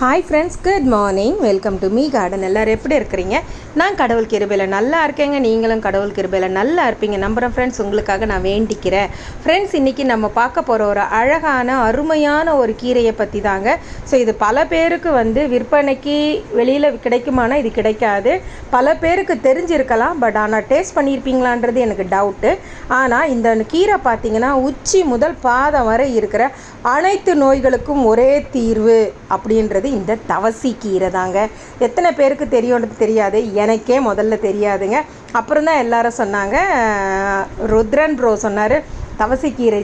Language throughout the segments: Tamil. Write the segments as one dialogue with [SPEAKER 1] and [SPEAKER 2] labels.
[SPEAKER 1] Hi friends good morning welcome to me garden எல்லோரும் எப்படி இருக்கிறீங்க? நான் கடவுள் கிருபையில் நல்லா இருக்கேங்க. நீங்களும் கடவுள் கிருபையில் நல்லா இருப்பீங்க. நம்புகிறேன் ஃப்ரெண்ட்ஸ் உங்களுக்காக நான் வேண்டிக்கிறேன். ஃப்ரெண்ட்ஸ் இன்றைக்கி நம்ம பார்க்க போகிற ஒரு அழகான அருமையான ஒரு கீரையை பற்றி தாங்க. ஸோ இது பல பேருக்கு வந்து விற்பனைக்கு வெளியில் கிடைக்குமானா இது கிடைக்காது. பல பேருக்கு தெரிஞ்சிருக்கலாம். பட் ஆனால் டேஸ்ட் பண்ணியிருப்பீங்களான்றது எனக்கு டவுட்டு ஆனால் இந்த கீரை பார்த்தீங்கன்னா உச்சி முதல் பாதம் வரை இருக்கிற அனைத்து நோய்களுக்கும் ஒரே தீர்வு அப்படின்றது இந்த தவசி கீரை தாங்க எத்தனை பேருக்கு தெரியும்னு தெரியாது. எனக்கே முதல்ல தெரியாதுங்க. அப்புறம் தான் எல்லாரும் சொன்னாங்க. ருத்ரன் ப்ரோ சொன்னார் தவசிக்கீரை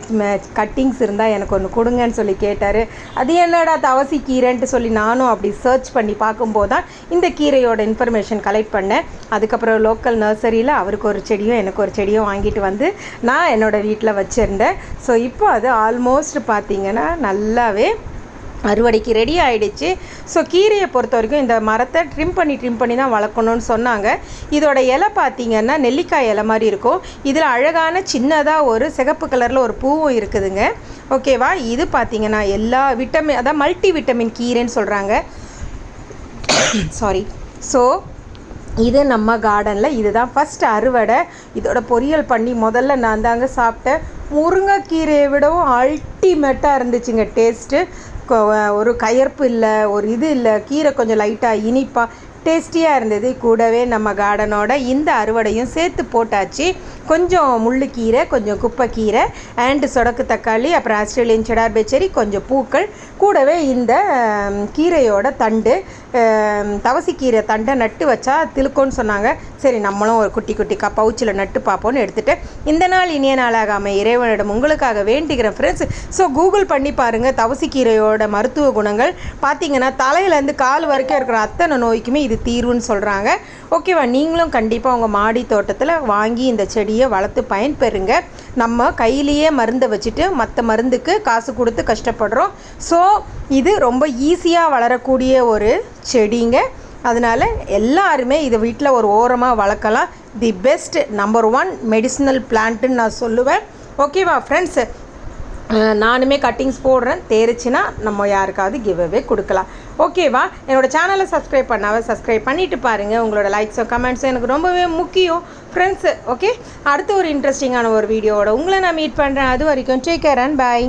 [SPEAKER 1] கட்டிங்ஸ் இருந்தால் எனக்கு ஒன்று கொடுங்கன்னு சொல்லி கேட்டார். அது என்னடா தவசிக்கீரைன்ட்டு சொல்லி நானும் அப்படி சர்ச் பண்ணி பார்க்கும்போது தான் இந்த கீரையோட இன்ஃபர்மேஷன் கலெக்ட் பண்ணேன். அதுக்கப்புறம் லோக்கல் நர்சரியில் அவருக்கு ஒரு செடியும் எனக்கு ஒரு செடியும் வாங்கிட்டு வந்து நான் என்னோடய வீட்டில் வச்சுருந்தேன். ஸோ இப்போ அது ஆல்மோஸ்ட் பார்த்திங்கன்னா நல்லாவே அறுவடைக்கு ரெடி ஆகிடுச்சு ஸோ கீரையை பொறுத்த வரைக்கும் இந்த மரத்தை ட்ரிம் பண்ணி ட்ரிம் பண்ணி தான் வளர்க்கணும்னு சொன்னாங்க. இதோட இலை பார்த்தீங்கன்னா நெல்லிக்காய் இலை மாதிரி இருக்கும். இதில் அழகான சின்னதாக ஒரு சிகப்பு கலரில் ஒரு பூவும் இருக்குதுங்க. ஓகேவா இது பார்த்தீங்கன்னா எல்லா விட்டமின் அதான் மல்டி விட்டமின் கீரைன்னு சொல்கிறாங்க சாரி ஸோ இது நம்ம கார்டனில் இதுதான் ஃபஸ்ட் அறுவடை. இதோட பொரியல் பண்ணி முதல்ல நான் தாங்க சாப்பிட்டேன். முருங்கைக்கீரையை விடவும் அல்டிமேட்டாக இருந்துச்சுங்க டேஸ்ட்டு ஒரு கயர்ப்பு இல்லை ஒரு இது இல்லை கீரை கொஞ்சம் லைட்டாக இனிப்பாக டேஸ்டியாக இருந்தது. கூடவே நம்ம கார்டனோட இந்த அறுவடையும் சேர்த்து போட்டாச்சு. கொஞ்சம் முள்ளுக்கீரை கொஞ்சம் குப்பைக்கீரை அண்டு சொடக்கு தக்காளி அப்புறம் ஆஸ்திரேலியன் செடார் கொஞ்சம் பூக்கள். கூடவே இந்த கீரையோட தண்டு தவசிக்கீரை தண்டை நட்டு வச்சா திழுக்கோன்னு சொன்னாங்க. சரி நம்மளும் ஒரு குட்டி குட்டி பவுச்சில் நட்டு பார்ப்போன்னு எடுத்துகிட்டு இந்த நாள் இனிய நாளாக அமை இறைவனிடம் உங்களுக்காக வேண்டிக்கிறேன் ஃப்ரெண்ட்ஸ் ஸோ கூகுள் பண்ணி பாருங்கள் தவசிக்கீரையோட மருத்துவ குணங்கள். பார்த்தீங்கன்னா தலையிலேருந்து கால் வரைக்கும் இருக்கிற அத்தனை நோய்க்குமே இது தீர்வுன்னு சொல்கிறாங்க ஓகேவா? நீங்களும் கண்டிப்பாக உங்கள் மாடி தோட்டத்தில் வாங்கி இந்த செடியை வளர்த்து பயன்பெறுங்க. நம்ம கையிலேயே மருந்தை வச்சுட்டு மற்ற மருந்துக்கு காசு கொடுத்து கஷ்டப்படுறோம். ஸோ இது ரொம்ப ஈஸியாக வளரக்கூடிய ஒரு செடிங்க. அதனால் எல்லாருமே இதை வீட்டில் ஒரு ஓரமாக வளர்க்கலாம். The best number one medicinal பிளான்ட்டுன்னு நான் சொல்லுவேன். ஓகேவா ஃப்ரெண்ட்ஸ் நானுமே கட்டிங்ஸ் போடுறேன். தேரிச்சுன்னா நம்ம யாருக்காவது கிவ்அவே கொடுக்கலாம். ஓகேவா என்னோடய சேனலை சப்ஸ்கிரைப் பண்ணாமல் சப்ஸ்கிரைப் பண்ணிவிட்டு பாருங்கள் உங்களோட லைக்ஸோ கமெண்ட்ஸோ எனக்கு ரொம்பவே முக்கியம். ஃப்ரெண்ட்ஸு ஓகே அடுத்த ஒரு இன்ட்ரெஸ்டிங்கான ஒரு வீடியோவோட உங்களை நான் மீட் பண்ணுறேன் அது வரைக்கும் டேக் கேர் அண்ட் பாய்